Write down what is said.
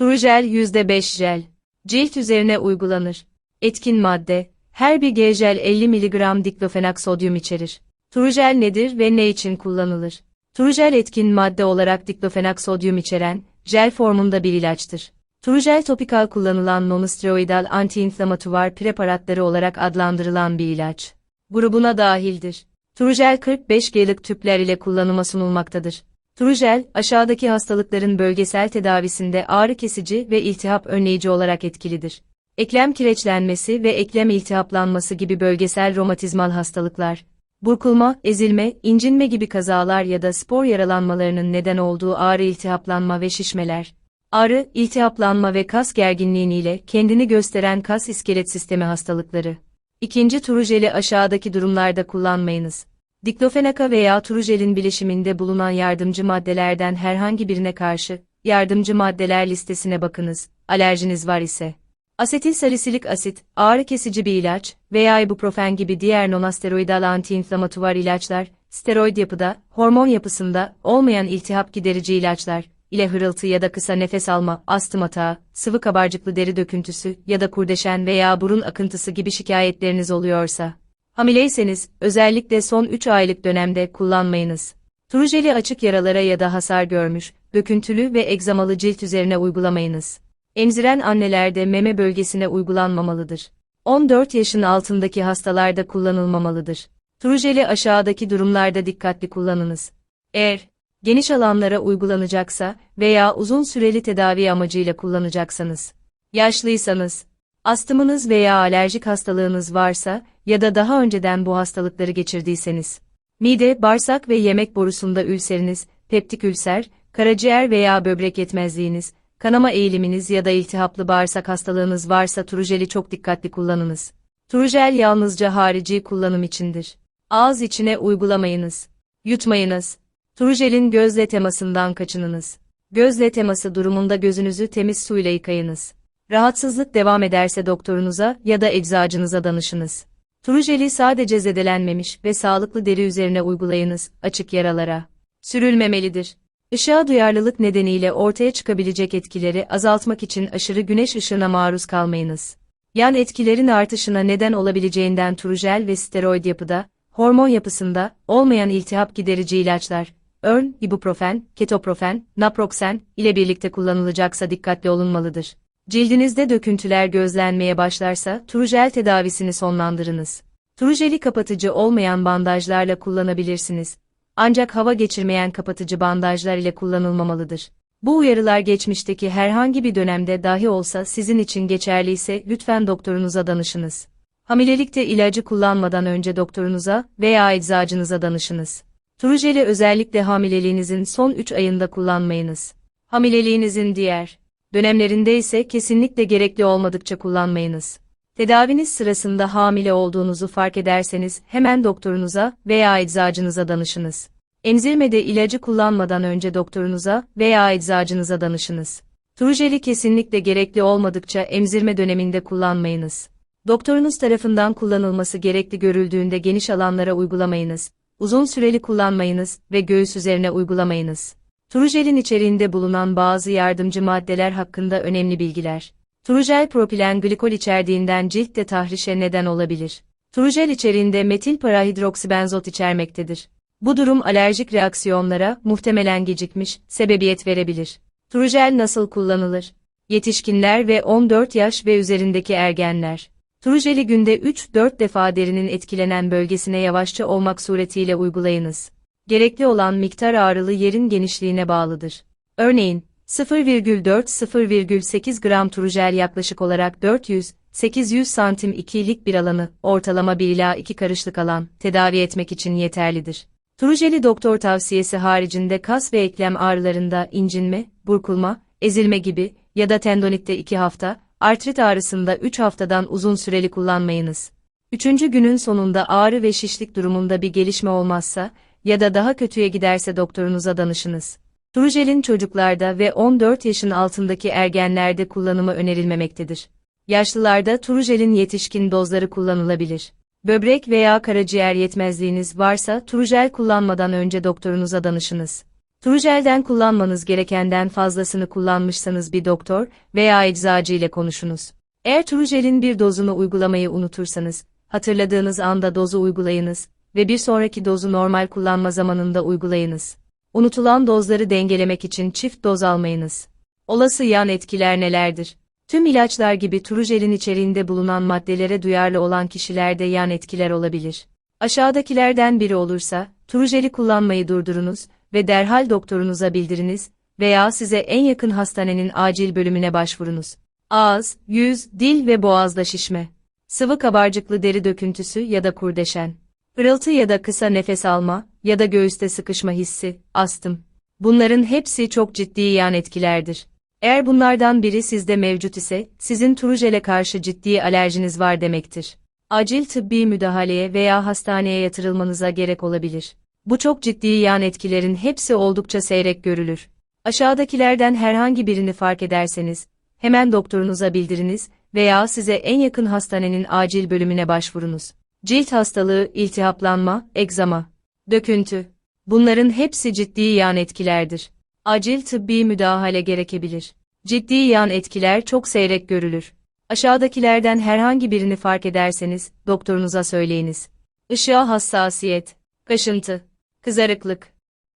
Turujel %5 jel. Cilt üzerine uygulanır. Etkin madde, her bir G-jel 50 mg diklofenak sodyum içerir. Turujel nedir ve ne için kullanılır? Turujel etkin madde olarak diklofenak sodyum içeren, jel formunda bir ilaçtır. Turujel topikal kullanılan nonsteroidal antiinflamatuvar preparatları olarak adlandırılan bir ilaç. Grubuna dahildir. Turujel 45G'lık tüpler ile kullanıma sunulmaktadır. Turujel, aşağıdaki hastalıkların bölgesel tedavisinde ağrı kesici ve iltihap önleyici olarak etkilidir. Eklem kireçlenmesi ve eklem iltihaplanması gibi bölgesel romatizmal hastalıklar, burkulma, ezilme, incinme gibi kazalar ya da spor yaralanmalarının neden olduğu ağrı iltihaplanma ve şişmeler, ağrı, iltihaplanma ve kas gerginliğiyle kendini gösteren kas iskelet sistemi hastalıkları. İkinci turujeli aşağıdaki durumlarda kullanmayınız. Diklofenaka veya turujelin bileşiminde bulunan yardımcı maddelerden herhangi birine karşı, yardımcı maddeler listesine bakınız, alerjiniz var ise. Asetil salisilik asit, ağrı kesici bir ilaç veya ibuprofen gibi diğer nonasteroidal antiinflamatuvar ilaçlar, steroid yapıda, hormon yapısında olmayan iltihap giderici ilaçlar ile hırıltı ya da kısa nefes alma, astım atağı, sıvı kabarcıklı deri döküntüsü ya da kurdeşen veya burun akıntısı gibi şikayetleriniz oluyorsa, hamileyseniz özellikle son 3 aylık dönemde kullanmayınız. Turujeli açık yaralara ya da hasar görmüş, döküntülü ve egzamalı cilt üzerine uygulamayınız. Emziren annelerde meme bölgesine uygulanmamalıdır. 14 yaşın altındaki hastalarda kullanılmamalıdır. Turujeli aşağıdaki durumlarda dikkatli kullanınız. Eğer geniş alanlara uygulanacaksa veya uzun süreli tedavi amacıyla kullanacaksanız, yaşlıysanız, astımınız veya alerjik hastalığınız varsa ya da daha önceden bu hastalıkları geçirdiyseniz, mide, bağırsak ve yemek borusunda ülseriniz, peptik ülser, karaciğer veya böbrek yetmezliğiniz, kanama eğiliminiz ya da iltihaplı bağırsak hastalığınız varsa turujeli çok dikkatli kullanınız. Turujel yalnızca harici kullanım içindir. Ağız içine uygulamayınız. Yutmayınız. Turujelin gözle temasından kaçınınız. Gözle teması durumunda gözünüzü temiz suyla yıkayınız. Rahatsızlık devam ederse doktorunuza ya da eczacınıza danışınız. Turujeli sadece zedelenmemiş ve sağlıklı deri üzerine uygulayınız, açık yaralara. Sürülmemelidir. Işığa duyarlılık nedeniyle ortaya çıkabilecek etkileri azaltmak için aşırı güneş ışığına maruz kalmayınız. Yan etkilerin artışına neden olabileceğinden turujel ve steroid yapıda, hormon yapısında, olmayan iltihap giderici ilaçlar, örn, ibuprofen, ketoprofen, naproxen ile birlikte kullanılacaksa dikkatli olunmalıdır. Cildinizde döküntüler gözlenmeye başlarsa turujel tedavisini sonlandırınız. Turujeli kapatıcı olmayan bandajlarla kullanabilirsiniz. Ancak hava geçirmeyen kapatıcı bandajlar ile kullanılmamalıdır. Bu uyarılar geçmişteki herhangi bir dönemde dahi olsa sizin için geçerliyse lütfen doktorunuza danışınız. Hamilelikte ilacı kullanmadan önce doktorunuza veya eczacınıza danışınız. Turujeli özellikle hamileliğinizin son 3 ayında kullanmayınız. Hamileliğinizin diğer dönemlerinde ise kesinlikle gerekli olmadıkça kullanmayınız. Tedaviniz sırasında hamile olduğunuzu fark ederseniz hemen doktorunuza veya eczacınıza danışınız. Emzirmede ilacı kullanmadan önce doktorunuza veya eczacınıza danışınız. Turujeli kesinlikle gerekli olmadıkça emzirme döneminde kullanmayınız. Doktorunuz tarafından kullanılması gerekli görüldüğünde geniş alanlara uygulamayınız. Uzun süreli kullanmayınız ve göğüs üzerine uygulamayınız. Turujelin içeriğinde bulunan bazı yardımcı maddeler hakkında önemli bilgiler. Turujel propilen glikol içerdiğinden ciltte tahrişe neden olabilir. Turujel içeriğinde metil parahidroksibenzot içermektedir. Bu durum alerjik reaksiyonlara, muhtemelen gecikmiş, sebebiyet verebilir. Turujel nasıl kullanılır? Yetişkinler ve 14 yaş ve üzerindeki ergenler. Turujeli günde 3-4 defa derinin etkilenen bölgesine yavaşça olmak suretiyle uygulayınız. Gerekli olan miktar ağrılı yerin genişliğine bağlıdır. Örneğin, 0,4-0,8 gram turujel yaklaşık olarak 400-800 santim 2'lik bir alanı, ortalama 1 ila 2 karışlık alan, tedavi etmek için yeterlidir. Turujeli doktor tavsiyesi haricinde kas ve eklem ağrılarında incinme, burkulma, ezilme gibi ya da tendonitte 2 hafta, artrit ağrısında 3 haftadan uzun süreli kullanmayınız. Üçüncü günün sonunda ağrı ve şişlik durumunda bir gelişme olmazsa ya da daha kötüye giderse doktorunuza danışınız. Turujelin çocuklarda ve 14 yaşın altındaki ergenlerde kullanımı önerilmemektedir. Yaşlılarda turujelin yetişkin dozları kullanılabilir. Böbrek veya karaciğer yetmezliğiniz varsa turujel kullanmadan önce doktorunuza danışınız. Turujelden kullanmanız gerekenden fazlasını kullanmışsanız bir doktor veya eczacı ile konuşunuz. Eğer Turujel'in bir dozunu uygulamayı unutursanız, hatırladığınız anda dozu uygulayınız ve bir sonraki dozu normal kullanma zamanında uygulayınız. Unutulan dozları dengelemek için çift doz almayınız. Olası yan etkiler nelerdir? Tüm ilaçlar gibi Turujel'in içeriğinde bulunan maddelere duyarlı olan kişilerde yan etkiler olabilir. Aşağıdakilerden biri olursa, Turujel'i kullanmayı durdurunuz ve derhal doktorunuza bildiriniz veya size en yakın hastanenin acil bölümüne başvurunuz. Ağız, yüz, dil ve boğazda şişme. Sıvı kabarcıklı deri döküntüsü ya da kurdeşen. Pırıltı ya da kısa nefes alma ya da göğüste sıkışma hissi, astım. Bunların hepsi çok ciddi yan etkilerdir. Eğer bunlardan biri sizde mevcut ise, sizin turujele karşı ciddi alerjiniz var demektir. Acil tıbbi müdahaleye veya hastaneye yatırılmanıza gerek olabilir. Bu çok ciddi yan etkilerin hepsi oldukça seyrek görülür. Aşağıdakilerden herhangi birini fark ederseniz, hemen doktorunuza bildiriniz veya size en yakın hastanenin acil bölümüne başvurunuz. Cilt hastalığı, iltihaplanma, egzama, döküntü. Bunların hepsi ciddi yan etkilerdir. Acil tıbbi müdahale gerekebilir. Ciddi yan etkiler çok seyrek görülür. Aşağıdakilerden herhangi birini fark ederseniz, doktorunuza söyleyiniz. Işığa hassasiyet, kaşıntı, kızarıklık,